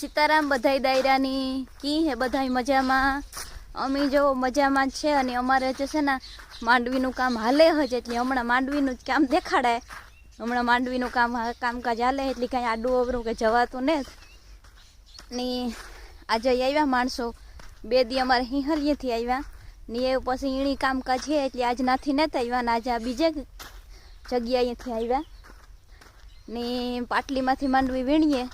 સીતારામ બધાય દાયરાની કી હે બધાય મજામાં? અમે જો મજામાં જ છે અને અમારે જે છે ને માંડવીનું કામ હાલે હજ એટલે હમણાં માંડવીનું જ કામ દેખાડાય. હમણાં માંડવીનું કામ કામકાજ હાલે એટલે કાંઈ આડું અવરું કે જવાતું ને ને આજે આવ્યા માણસો. બે દી અમારે હિંહલીએથી આવ્યા. ને એ પછી ઈણી કામકાજ છે એટલે આજ નાથી નતા આવ્યા ને આજે આ બીજે જગ્યાએથી આવ્યા. ને પાટલીમાંથી માંડવી વીણીએ.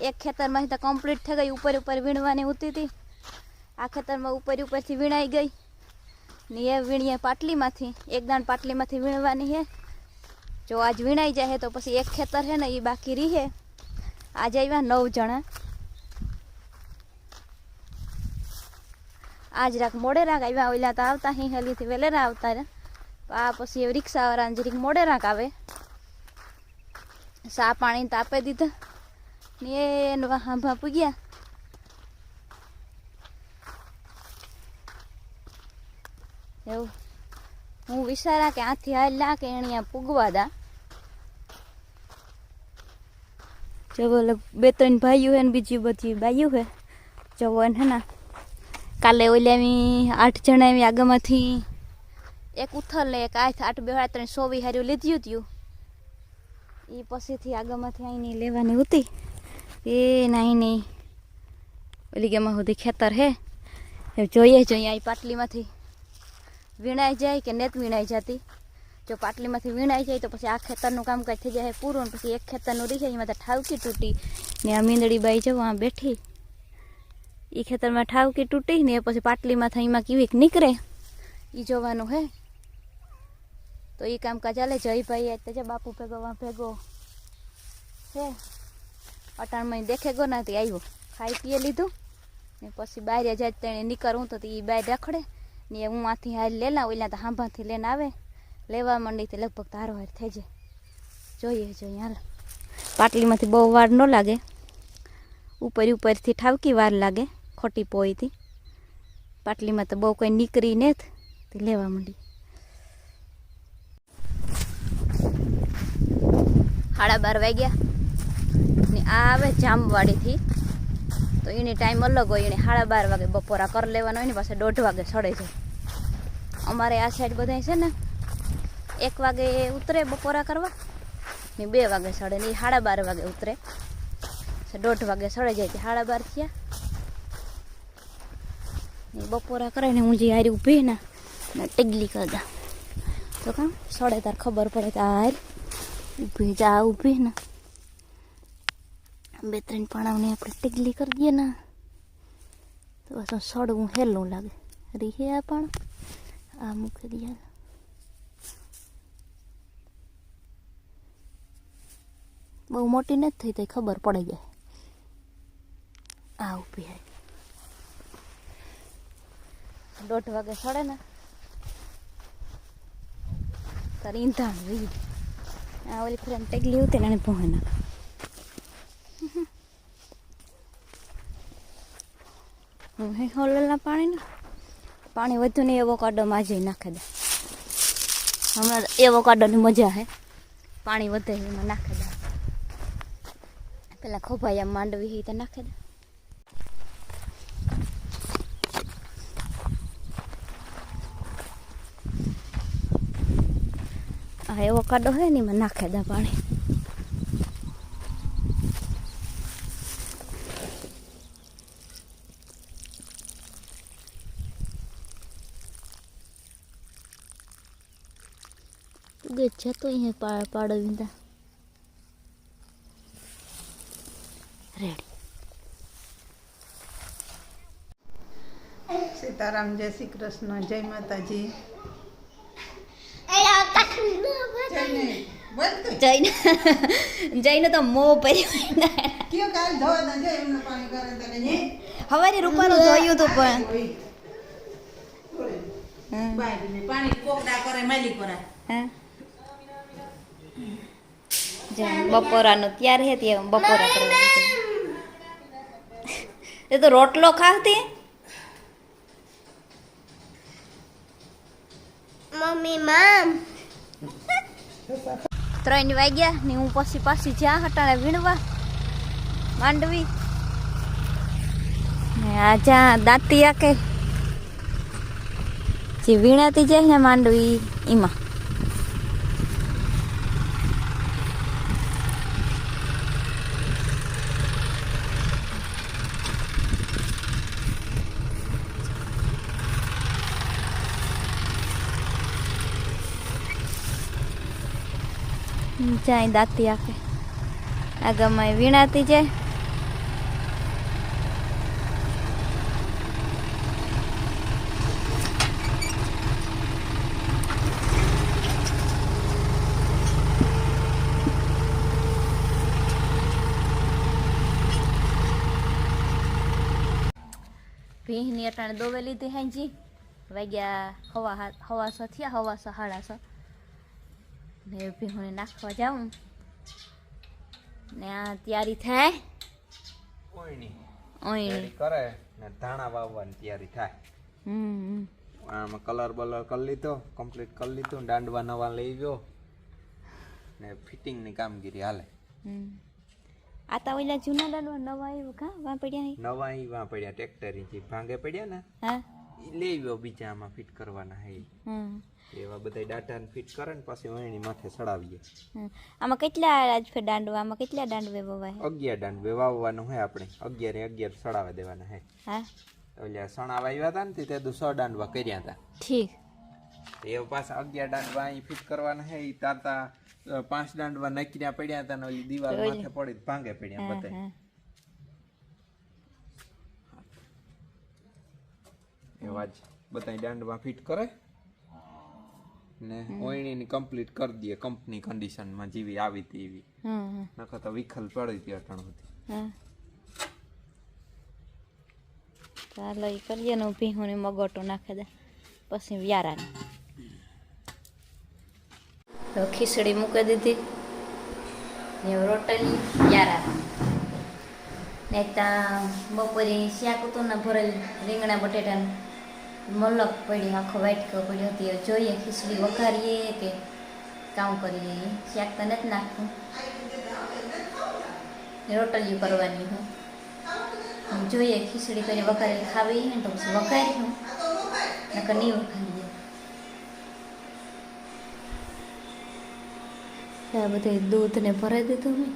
એક ખેતરમાંથી તો કમ્પ્લીટ થઈ ગઈ, ઉપર ઉપર વીણવાની ઉતી હતી. આ ખેતરમાં ઉપર ઉપરથી વીણાઈ ગઈ. ને એ વીણીએ પાટલીમાંથી, એક દાણ પાટલીમાંથી વીણવાની છે જો આજ વીણાઈ જાય તો પછી એક ખેતર છે ને એ બાકી રહે આજે આવ્યા નવ જણા. આજ રાખ મોડે રાખ આવ્યા ઓલા તો આવતા હિંહલીથી વેલેરા આવતા રહ્યા આ પછી રિક્ષાવાળાને જરીક મોડે રાખ આવે. સા પાણી તાપે દીધા. ને એને હાંભા પૂગ્યા એવું હું વિચારા કે આથી હાલ કે અહીંયા પૂગવા દા જવો બે ત્રણ ભાઈઓ હે ને બીજી બધી બાઈઓ હે જવો એને હે ને કાલે ઓલે એવી આઠ જણા એવી આગળમાંથી એક ઉથલ એક આઠ આઠ બે ત્રણ સોવી હાર્યું લીધ્યું હતું એ પછીથી આગળમાંથી અહીંની લેવાની હતી એ નાઈ નહીં ઓલી ગેમાં સુધી ખેતર હે? એ જોઈએ જોઈએ અહીં પાટલીમાંથી વીણાઈ જાય કે નેત વીણાઈ જતી? જો પાટલીમાંથી વીણાઈ જાય તો પછી આ ખેતરનું કામકાજ થઈ જાય પૂરું, ને પછી એક ખેતરનું રહી જાય, એમાં તો ઠાવકી તૂટી ને આ મીંદડી બાઈ જવો આ બેઠી. એ ખેતરમાં ઠાવકી તૂટી ને પછી પાટલીમાંથી એમાં કેવીક નીકળે. એ જોવાનું હે? તો એ કામકાજ ચાલે જયભાઈ આજ તો છે બાપુ ભેગો, વાં ભેગો. હે? અટાણમાં દેખે ગો નાથી આવ્યો ખાઈ પીએ લીધું. ને પછી બહાર જાય તેણે નીકળવું તો એ બહાર રખડે. ને હું આથી હાલ લેલા ઓલા તો હાંભાથી લઈને આવે. લેવા માંડી તે લગભગ તારો હાર થઈ જાય. જોઈએ જોઈએ, હાલ. પાટલીમાંથી બહુ વાર ન લાગે. ઉપર ઉપરથી ઠાવકી વાર લાગે, ખોટી પોઈથી. પાટલીમાં તો બહુ કંઈ નીકળી ને તે લેવા માંડી. સાડા બાર વાગ્યા. આ આવે જામવાડીથી. તો એને ટાઈમ અલગ હોય, એને સાડા બાર વાગે બપોરા કરી લેવાનો ને પાસે દોઢ વાગે સડે છે. અમારે આ સાઈડ બધા છે ને, એક વાગે ઉતરે બપોરા કરવા, ને બે વાગે સડે, ને એ સાડા બાર વાગે ઉતરે. દોઢ વાગે સડે જાય છે સાડા બાર થયા. બપોરા કરે ને, હું જે હારી ઊભી ને ટેગલી કરતા તો કામ, સડે તાર ખબર પડે તાર ઊભી જા, ઊભી ને. બે ત્રણ પાણાવની આપણે ટીગલી કરી દઈએ ને, તો સડવું હેલું લાગે. રીહે આ પણ? આ મૂકી દઈએ. બહુ મોટી નથી થઈ તો ખબર પડી જાય. આ ઊભી હે. દોઢ વાગે સડે ને, તારી ઈંધાણ રહી આ ઓલી ફ્રેન્ડ ટેગલી ઉતરે ને ભોંહે નાખ. હે હોલેલા પાણીને. પાણી વધુ નહીં એવો કાડોમાં આજે નાખી દે. હમણાં એવો કાડોની મજા હે. પાણી વધે એમાં નાખી દે. પેલા ખોભાઈ આમ માંડવી હી તો નાખી દે. આ એવો કાડો હે ને એમાં નાખી દે પાણી. ગે જતો અહીંયા પા રેડી સીતારામ જય શ્રી કૃષ્ણ જય માતાજી જયને જઈને જઈને તો મો પડ્યો કયો કાલ ધોવા જાય પાણી કરે તને હવારે રૂપાનું ધોયું હતું પણ પાણી કોકડા કરે માલી કરે હા બપોરાનું ત્યાર હે તે બપોરા કરવાનું છે. એ તો રોટલો ખાતી મમ્મી મામ. ત્રણ વાગ્યા ને હું પછી પાછી જ્યાં હટાણે વીણવા માંડવી. ને આ જ્યાં દાંતી આકે જે વીણાતી જાય ને માંડવી એમાં. જાય દાંતી આકે આગળમાં વીણાતી જાય. ભીહની અટાણે દોવે લીધી હાંજી. વાગ્યા હવા હવા સો થયા હવા હાડાસો. ને ભીહોને નાખવા જાઉં. ને આ તૈયારી થાય. કોઈની ઓય. તૈયારી કરે ને ધાણા વાવવાની તૈયારી થાય. હમ આમાં કલર બલર કરી લીધો કમ્પ્લીટ કરી લીધો દાંડવા નવા લઈ ગયો. ને ફિટિંગની કામગીરી હાલે. હમ. આ તા ઓલા જૂના દાંડવા નવા આવ્યું કા? વા પડ્યા? નવા ઈવા પડ્યા ટ્રેક્ટર ભાંગે પડ્યા ને હા. લઈ ગયો બીજા આમાં ફિટ કરવાના હે હમ. એવા બધા ડાટાને ફિટ કરે ને પછી વહેણી માથે ચડાવીએ. આમાં કેટલા આજ ફેર દાંડવા? આમાં કેટલા દાંડવે વવાય અગિયાર દાંડવે વાવવાનું હે આપણે. અગિયારે અગિયાર ચડાવવા દેવાના હે. હા. એટલે સણા વાવ્યા હતા ને તે તો સો દાંડવા કર્યા હતા ઠીક. એ પાછા અગિયાર દાંડવા અહીં ફિટ કરવાના હે. એ તારતા પાંચ દાંડવા નકર્યા પડ્યા હતા ને ઓલી દિવાલ માથે પડી ભાંગે પડ્યા બધા એવા જ બધા દાંડવા ફિટ કરે. ને ઓયણીની કમ્પ્લીટ કરી દઈએ કંપની કન્ડિશનમાં જીવી આવી હતી એવી નકર તો વિખલ પડી હતી અટણ હતી ચાલો એ કરીએ ને ભીહું હું મગોટો નાખી દે. પછી વ્યારાને. તો ખીચડી મૂકી દીધી. ને રોટલી વ્યારા ને ત્યાં બપોરે શાક હતું ને ભરેલ રીંગણા બટેટાનું. મલક પડી, આખો વાટકો પડ્યો હતી. જોઈએ, ખીચડી વઘારીએ કે કામ કરીએ. શાક તો નથી નાખવું રોટલી કરવાની હું. જોઈએ, ખીચડી કરી વઘારી ખાવી ને તો પછી વઘારી હું. નકર નહીં વઘારીએ. આ બધે દૂધને ભરાઈ દીધું મેં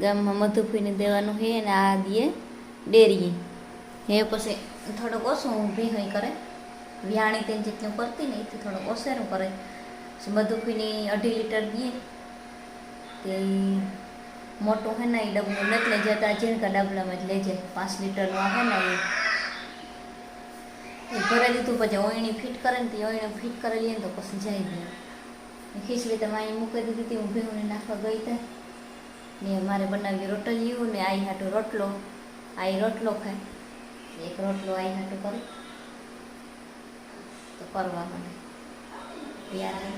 ગામમાં મધુફીને દેવાનું છે ને આ દીએ ડેરીએ. એ પછી થોડોક ઓછું ઊભી હોય કરે. વ્યાણી તેલ જેટલું કરતી ને એથી થોડુંક ઓછેરું કરે. પછી પીની અઢી લીટર દઈએ તે મોટું હે ને એ ડબલું નથી લઈ જતા ઝીણકા ડબલામાં જ લઈ જાય પાંચ લીટરનું હે ને એ. ભરાઈ દીધું, પછી ઓયણી ફિટ કરે ને તે ઓયણી ફિટ કરી લઈએ ને તો પછી જાય ગયું. ખીચડી તમે અહીં મૂકી દીધી હતી, હું ભેહુંને નાખવા ગઈ હતી. ને મારે બનાવી રોટલીયું ને આઈ હાટું રોટલો. આઈ રોટલો ખાય. એક રોટલો આવી હાટું કરું. તો કરવા મને ત્યારે